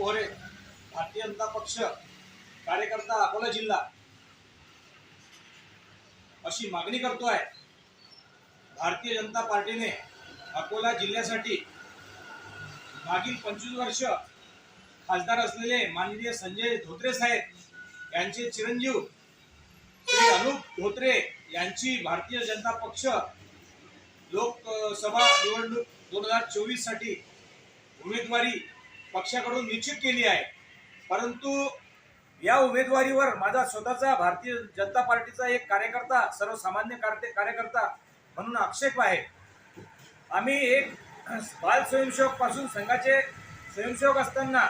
पोहरे भारतीय जनता पक्ष कार्यकर्ता अकोला जिल्हा अशी मागणी करतो आहे भारतीय जनता पार्टीने अकोला जिल्ह्यासाठी मागील पंचवीस वर्ष खासदार असलेले माननीय संजय धोत्रे साहेब यांचे चिरंजीव श्री अनुप धोत्रे यांची भारतीय जनता पक्ष लोकसभा निवडणूक दोन हजार चोवीससाठी उमेदवारी पक्षाकडून निश्चित केली आहे. परंतु या उमेदवारीवर माझा स्वतःचा भारतीय जनता पार्टीचा एक कार्यकर्ता सर्वसामान्य कार्य कार्यकर्ता म्हणून आक्षेप आहे. आम्ही एक बाल स्वयंसेवकपासून संघाचे स्वयंसेवक असताना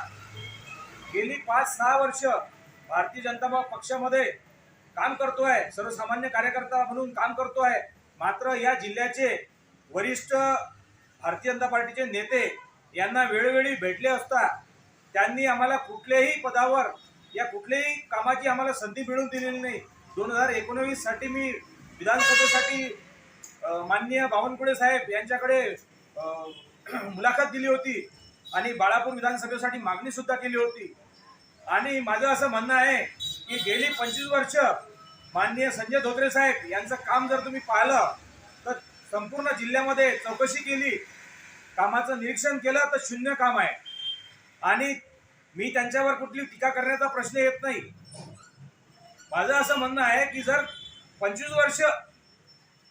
गेली पाच सहा वर्ष भारतीय जनता पक्षामध्ये काम करतो आहे सर्वसामान्य कार्यकर्ता म्हणून काम करतो आहे मात्र या जिल्ह्याचे वरिष्ठ भारतीय जनता पार्टीचे नेते यांना वेळोवेळी भेटले असता त्यांनी आम्हाला कुठल्याही पदावर या कुठल्याही कामाची आम्हाला संधी मिळून दिलेली नाही. दोन हजार एकोणवीससाठी मी विधानसभेसाठी माननीय बावनकुळे साहेब यांच्याकडे मुलाखत दिली होती आणि बाळापूर विधानसभेसाठी मागणी सुद्धा केली होती. आणि माझं असं म्हणणं आहे की गेली पंचवीस वर्ष माननीय संजय धोत्रे साहेब यांचं काम जर तुम्ही पाहिलं तर संपूर्ण जिल्ह्यामध्ये चौकशी केली कामाचं निरीक्षण केलं तर शून्य काम आहे. आणि मी त्यांच्यावर कुठली टीका करण्याचा प्रश्न येत नाही. माझं असं म्हणणं आहे की जर पंचवीस वर्ष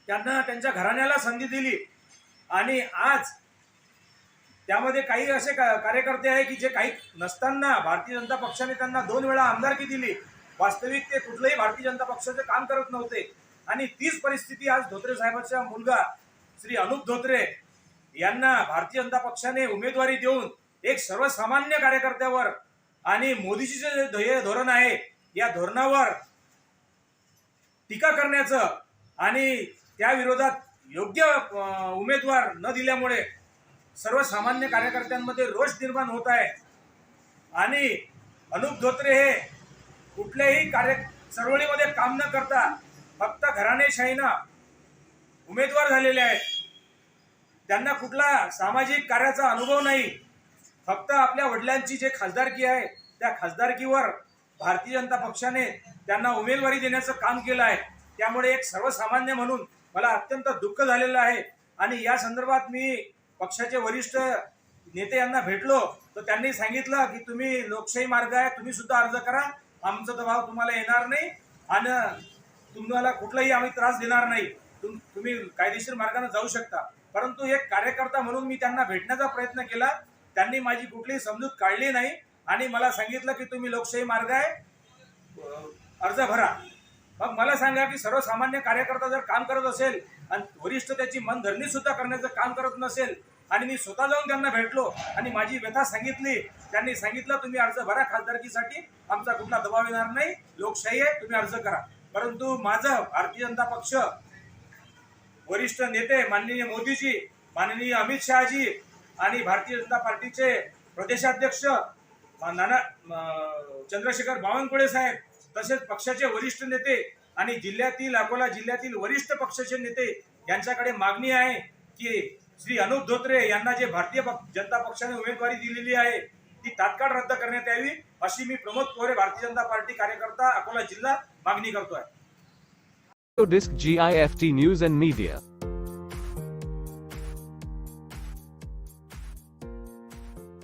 त्यांना त्यांच्या घराण्याला संधी दिली आणि आज त्यामध्ये काही असे का- कार्यकर्ते आहे की जे काही नसताना भारतीय जनता पक्षाने त्यांना दोन वेळा आमदारकी दिली. वास्तविक ते कुठलंही भारतीय जनता पक्षाचे काम करत नव्हते. आणि तीच परिस्थिती आज धोत्रे साहेबांचा मुलगा श्री अनुप धोत्रे यांना भारतीय जनता पक्षाने उमेदवारी देऊन एक सर्वसामान्य कार्यकर्त्यावर आणि मोदीचे जे ध्येय धोरण आहे या धोरणावर टीका करण्याचं आणि त्या विरोधात योग्य उमेदवार न दिल्यामुळे सर्वसामान्य कार्यकर्त्यांमध्ये रोष निर्माण होत आहे. आणि अनुप धोत्रे हे कुठल्याही कार्य चळवळीमध्ये काम न करता फक्त घराणेशाहीनं उमेदवार झालेले आहेत. त्यांना कुठला सामाजिक कार्याचा अनुभव नाही. फक्त आपल्या वडिलांची जे खासदारकी आहे त्या खासदारकीवर भारतीय जनता पक्षाने त्यांना उमेदवारी देण्याचं काम केलं आहे. त्यामुळे एक सर्वसामान्य म्हणून मला अत्यंत दुःख झालेलं आहे. आणि या संदर्भात मी पक्षाचे वरिष्ठ नेते यांना भेटलो तर त्यांनी सांगितलं की तुम्ही लोकशाही मार्ग आहे तुम्ही सुद्धा अर्ज करा. आमचा दबाव तुम्हाला येणार नाही. आणि तुम्हाला कुठलाही आम्ही त्रास देणार नाही. तुम तुम्ही कायदेशीर मार्गाने जाऊ शकता. परंतु एक कार्यकर्ता म्हणून मी त्यांना भेटण्याचा प्रयत्न केला. त्यांनी माझी कुठलीही समजूत काढली नाही. आणि मला सांगितलं की तुम्ही लोकशाही मार्ग आहे. अर्ज भरा. मग मला सांगा की सर्वसामान्य कार्यकर्ता जर काम करत असेल आणि वरिष्ठ त्याची मनधरणी सुद्धा करण्याचं काम करत नसेल आणि मी स्वतः जाऊन त्यांना भेटलो आणि माझी व्यथा सांगितली त्यांनी सांगितलं तुम्ही अर्ज भरा खासदारकीसाठी. आमचा कुठला दबाव येणार नाही. लोकशाही आहे. तुम्ही अर्ज करा. परंतु माझं भारतीय जनता पक्ष वरिष्ठ नेते माननीय मोदीजी माननीय अमित शहाजी आणि भारतीय जनता पार्टीचे प्रदेशाध्यक्ष नाना चंद्रशेखर बावनकुळे साहेब तसेच पक्षाचे वरिष्ठ नेते आणि जिल्ह्यातील अकोला जिल्ह्यातील वरिष्ठ पक्षाचे नेते यांच्याकडे मागणी आहे की श्री अनुप धोत्रे यांना जे भारतीय पक- जनता पक्षाने उमेदवारी दिलेली आहे ती तात्काळ रद्द करण्यात यावी अशी मी प्रमोद कोरे भारतीय जनता पार्टी कार्यकर्ता अकोला जिल्हा मागणी करतो आहे Disc GIFT News and Media